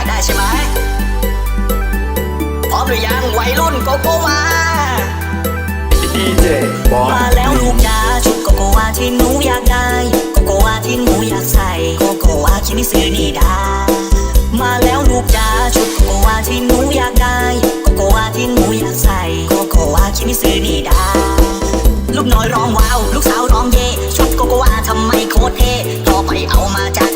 ากได้ใช่ไหมพร้อมหรือยังวัยรุ่นโกโกวาดีมาแล้วลูกจ้าชุดโกโกวาที่หนูอยากได้โกโกวาที่หนูอยากใส่โกโกวาคิมิสึนิดามาแล้วลูกจ้าชุดโกโกวาที่หนูอยากได้โกโกวาที่หนูอยากใส่โกโกวาคิมิสึนิดาลูกน้อยร้องว้าว ลูกสาวร้องเย่ชุดโกโกวาทำไมโคตรเท่พอไปเอามาจาก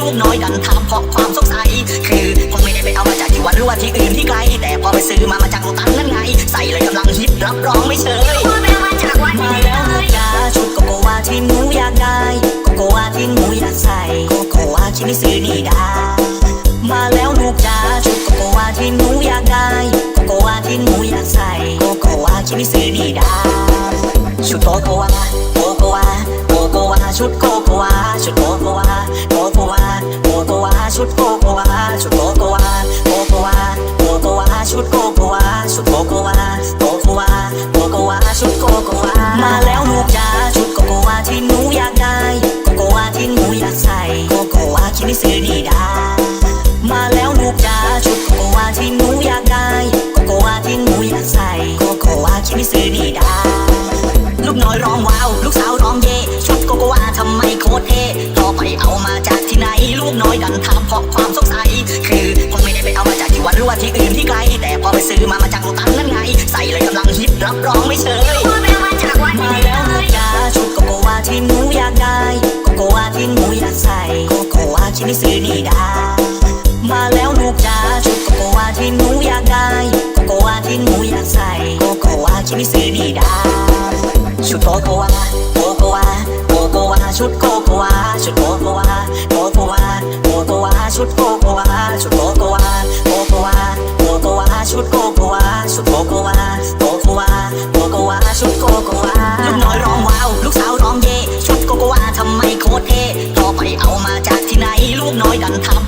ลูกน้อยดันถามเพราะความสงสัยคือคงไม่ได้ไปเอามาจากที่วัดหรือว่าที่อื่นที่ไกล แต่พอไปซื้อมามาจากโลตันนั่นไง ใส่เลยกำลังฮิตรับรองไม่เชยพูดไปมาจากวันมานี้แล้วเลลูกยจ๋าชุดโกโกวาที่หนูอยากได้โกโกวาที่หนูอยากใส่โกโกวาชิมิซึนิดามาแล้วลูกจ๋าชุดโกโกวาที่หนูอยากได้โกโกวาที่หนูอยากใส่โกโกวาชิมิซึนิดาชุดโกโกวาโกโกวาโกโกวาชุดโกโกวา โกวาโกโกวาโกโกวาชุดโกโกวามาแล้วลูกจ๋าชุดโกโกวาที่หนูอยากได้โกโกวาที่หนูอยากใส่โกโกวาคิมิซึนิดามาแล้วลูกจ๋าชุดโกโกวาที่หนูอยากได้โกโกวาที่หนูอยากใส่โกโกวาคิมิซึนิดาลูกน้อยร้องว้าวลูกสาวร้องเย่ชุดโกโกวาทำไมโคตรเท่พอไปเอามาจากที่ไหน ลูกน้อยดันถามเพราะความสงสัยคือคงไม่ได้ไปเอามาจากที่วัดหรือว่าที่อื่นที่ไกล แต่พอไปซื้อมามาจากโลตันนั่นไงใส่ เลยกำลังฮิตรับรองไม่เชยพูดไปมาจากวันมานี้แล้วเลลูกยจ๋าชุดโกโกวาที่หนูอยากได้โกโกวาที่หนูอยากใส่โกโกวาชิมิซึนิดามาแล้วลูกจ๋าชุดโกโกวาที่หนูอยากได้โกโกวาที่หนูอยากใส่โกโกวาชิมิซึนิดาชุดโกโกวาโกโกวาโกโกวาชุดโก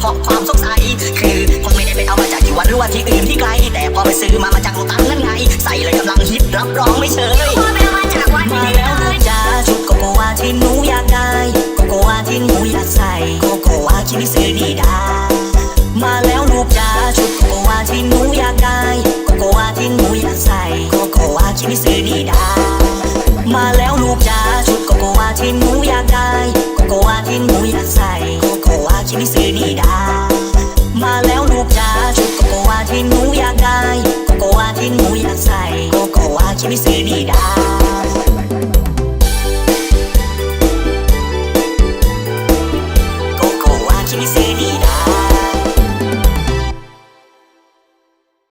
เพราะความสงสัย คือคงไม่ได้ไปเอามาจากที่วัดหรือว่าที่อื่นที่ไกล แต่พอไปซื้อมามาจากโลตันนั่นไง ใส่เลยกำลังฮิตรับรองไม่เชยพูดไปมาจากวันมาแล้วเลลูยกจ๋าชุดโกโกวาที่หนูอยากได้โกโกวาที่หนูอยากใส่โกโกวาคิมิซึนิดามาแล้วลูกจ๋าชุดโกโกวาที่หนูอยากได้ มาแล้วลูกจ๋าชุดโกโกวาที่หนูอยากได้โกโกวาที่หนูอยากใส่โกโกวาคิมิซึนิดา